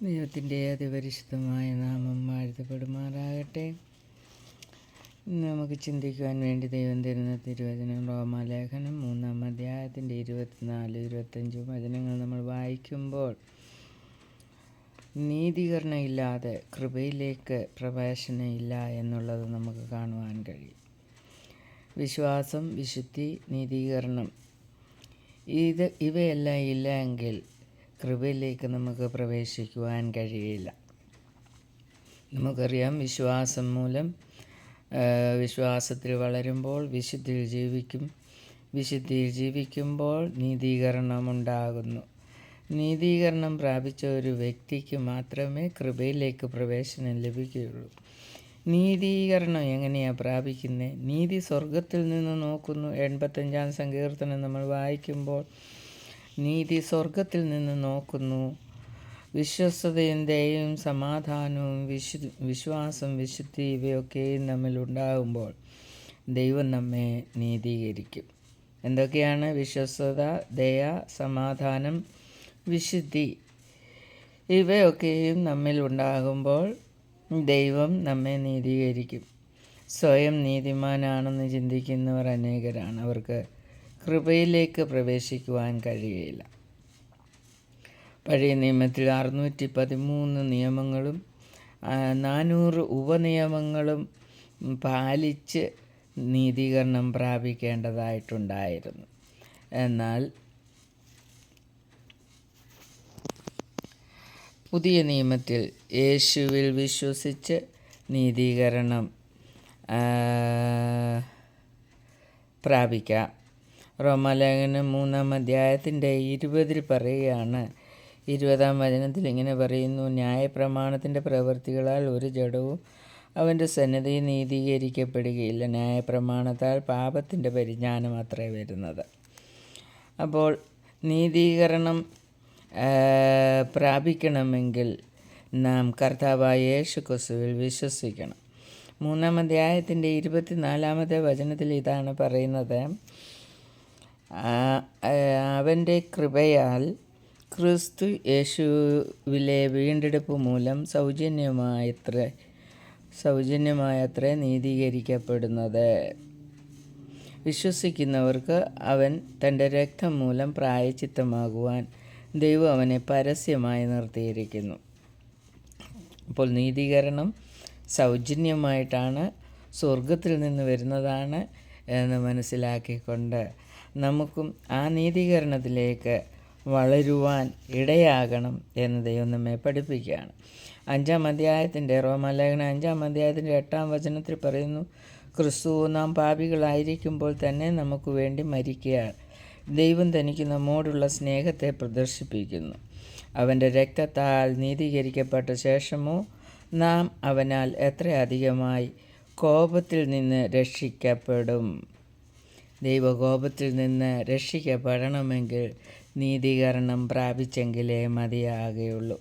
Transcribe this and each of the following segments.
ദൈവത്തിന്റെ അതിപരിശുദ്ധമായ നാമം വാഴ്ത്തപ്പെടുമാറാകട്ടെ ഇന്ന് നമുക്ക് ചിന്തിക്കുവാൻ വേണ്ടി ദൈവം തരുന്ന തിരുവചനം റോമാലേഖനം മൂന്നാം അധ്യായത്തിന്റെ ഇരുപത്തിനാല് ഇരുപത്തഞ്ച് വചനങ്ങൾ നമ്മൾ വായിക്കുമ്പോൾ നീതീകരണം ഇല്ലാതെ കൃപയിലേക്ക് പ്രവേശനമില്ല എന്നുള്ളത് നമുക്ക് കാണുവാൻ കഴിയും. വിശ്വാസം വിശുദ്ധി നീതീകരണം ഇത് ഇവയെല്ലാം ഇല്ല എങ്കിൽ കൃപയിലേക്ക് നമുക്ക് പ്രവേശിക്കുവാൻ കഴിയില്ല. നമുക്കറിയാം വിശ്വാസം മൂലം വിശ്വാസത്തിൽ വളരുമ്പോൾ വിശുദ്ധിയിൽ ജീവിക്കും. വിശുദ്ധിയിൽ ജീവിക്കുമ്പോൾ നീതീകരണം ഉണ്ടാകുന്നു. നീതീകരണം പ്രാപിച്ച ഒരു വ്യക്തിക്ക് മാത്രമേ കൃപയിലേക്ക് പ്രവേശനം ലഭിക്കുകയുള്ളൂ. നീതീകരണം എങ്ങനെയാണ് പ്രാപിക്കുന്നത് നീതി സ്വർഗത്തിൽ നിന്ന് നോക്കുന്നു. എൺപത്തഞ്ചാം സങ്കീർത്തനം നമ്മൾ വായിക്കുമ്പോൾ നീതി സ്വർഗത്തിൽ നിന്ന് നോക്കുന്നു. വിശ്വസ്തതയും ദയയും സമാധാനവും വിശു വിശ്വാസം വിശുദ്ധി ഇവയൊക്കെയും നമ്മിൽ ഉണ്ടാകുമ്പോൾ ദൈവം നമ്മെ നീതീകരിക്കും. എന്തൊക്കെയാണ് വിശ്വസ്തത ദയ സമാധാനം വിശുദ്ധി? ഇവയൊക്കെയും നമ്മിൽ ഉണ്ടാകുമ്പോൾ ദൈവം നമ്മെ നീതീകരിക്കും. സ്വയം നീതിമാനാണെന്ന് ചിന്തിക്കുന്നവർ അനേകരാണ്. അവർക്ക് കൃപയിലേക്ക് പ്രവേശിക്കുവാൻ കഴിയുകയില്ല. പഴയ നിയമത്തിൽ അറുന്നൂറ്റി പതിമൂന്ന് നിയമങ്ങളും നാനൂറ് ഉപനിയമങ്ങളും പാലിച്ച് നീതീകരണം പ്രാപിക്കേണ്ടതായിട്ടുണ്ടായിരുന്നു. എന്നാൽ പുതിയ നിയമത്തിൽ യേശുവിൽ വിശ്വസിച്ച് നീതീകരണം പ്രാപിക്കാം. റോമാലേഖനം മൂന്നാം അധ്യായത്തിന്റെ ഇരുപതിൽ പറയുകയാണ്. ഇരുപതാം വചനത്തിൽ ഇങ്ങനെ പറയുന്നു ന്യായപ്രമാണത്തിന്റെ പ്രവൃത്തികളാൽ ഒരു ജഡവും അവന്റെ സന്നദ്ധി നീതീകരിക്കപ്പെടുകയില്ല. ന്യായപ്രമാണത്താൽ പാപത്തിന്റെ പരിജ്ഞാനം അത്രേ വരുന്നത്. അപ്പോൾ നീതീകരണം പ്രാപിക്കണമെങ്കിൽ നാം കർത്താവായ യേശു ക്രിസ്തുവിൽ വിശ്വസിക്കണം. മൂന്നാം അധ്യായത്തിന്റെ ഇരുപത്തിനാലാമത്തെ വചനത്തിൽ ഇതാണ് പറയുന്നത് അവന്റെ കൃപയാൽ ക്രിസ്തു യേശുവിലെ വീണ്ടെടുപ്പ് മൂലം സൗജന്യമായത്ര സൗജന്യമായത്ര നീതീകരിക്കപ്പെടുന്നത്. വിശ്വസിക്കുന്നവർക്ക് അവൻ തന്റെ രക്തം മൂലം പ്രായച്ചിത്തമാകുവാൻ ദൈവം അവനെ പരസ്യമായി നിർത്തിയിരിക്കുന്നു. അപ്പോൾ നീതീകരണം സൗജന്യമായിട്ടാണ് സ്വർഗത്തിൽ നിന്ന് വരുന്നതാണ് എന്ന് മനസ്സിലാക്കിക്കൊണ്ട് നമുക്കും ആ നീതീകരണത്തിലേക്ക് വളരുവാൻ ഇടയാകണം എന്ന് ദൈവം നമ്മെ പഠിപ്പിക്കുകയാണ്. അഞ്ചാം അധ്യായത്തിന്റെ റോമാലേഖന അഞ്ചാം അധ്യായത്തിന്റെ എട്ടാം വചനത്തിൽ പറയുന്നു ക്രിസ്തു നാം പാപികളായിരിക്കുമ്പോൾ തന്നെ നമുക്ക് വേണ്ടി മരിക്കുകയാണ്. ദൈവം തനിക്ക് നമ്മോടുള്ള സ്നേഹത്തെ പ്രദർശിപ്പിക്കുന്നു. അവന്റെ രക്തത്താൽ നീതീകരിക്കപ്പെട്ട ശേഷമോ നാം അവനാൽ എത്രയധികമായി കോപത്തിൽ നിന്ന് രക്ഷിക്കപ്പെടും. ദൈവകോപത്തിൽ നിന്ന് രക്ഷിക്കപ്പെടണമെങ്കിൽ നീതീകരണം പ്രാപിച്ചെങ്കിലേ മതിയാകുകയുള്ളൂ.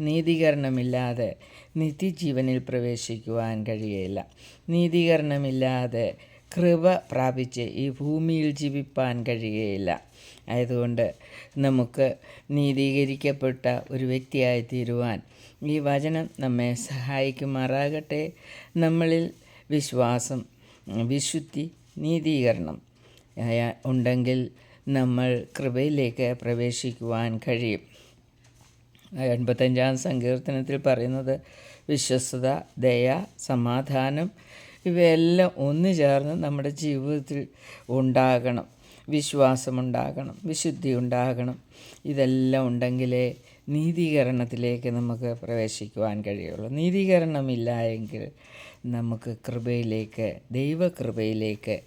നീതീകരണമില്ലാതെ നിത്യജീവനിൽ പ്രവേശിക്കുവാൻ കഴിയില്ല നീതീകരണമില്ലാതെ കൃപ പ്രാപിച്ച് ഈ ഭൂമിയിൽ ജീവിപ്പാൻ കഴിയുകയില്ല ആയതുകൊണ്ട് നമുക്ക് നീതീകരിക്കപ്പെട്ട ഒരു വ്യക്തിയായി തീരുവാൻ ഈ വചനം നമ്മെ സഹായിക്കുമാറാകട്ടെ. നമ്മളിൽ വിശ്വാസം വിശുദ്ധി നീതീകരണം ഉണ്ടെങ്കിൽ നമ്മൾ കൃപയിലേക്ക് പ്രവേശിക്കുവാൻ കഴിയും. എൺപത്തഞ്ചാം സങ്കീർത്തനത്തിൽ പറയുന്നത് വിശ്വസ്തത ദയ സമാധാനം ഇവയെല്ലാം ഒന്നു ചേർന്ന് നമ്മുടെ ജീവിതത്തിൽ ഉണ്ടാകണം. വിശ്വാസമുണ്ടാകണം വിശുദ്ധി ഉണ്ടാകണം. ഇതെല്ലാം ഉണ്ടെങ്കിലേ നീതീകരണത്തിലേക്ക് നമുക്ക് പ്രവേശിക്കുവാൻ കഴിയുള്ളൂ. നീതീകരണമില്ല എങ്കിൽ നമുക്ക് കൃപയിലേക്ക് ദൈവകൃപയിലേക്ക്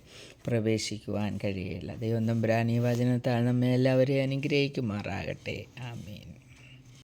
പ്രവേശിക്കുവാൻ കഴിയില്ല. ദൈവം തമ്പുരാൻ വചനത്താൽ നമ്മെ എല്ലാവരെയും അനുഗ്രഹിക്കുമാറാകട്ടെ. ആമീൻ.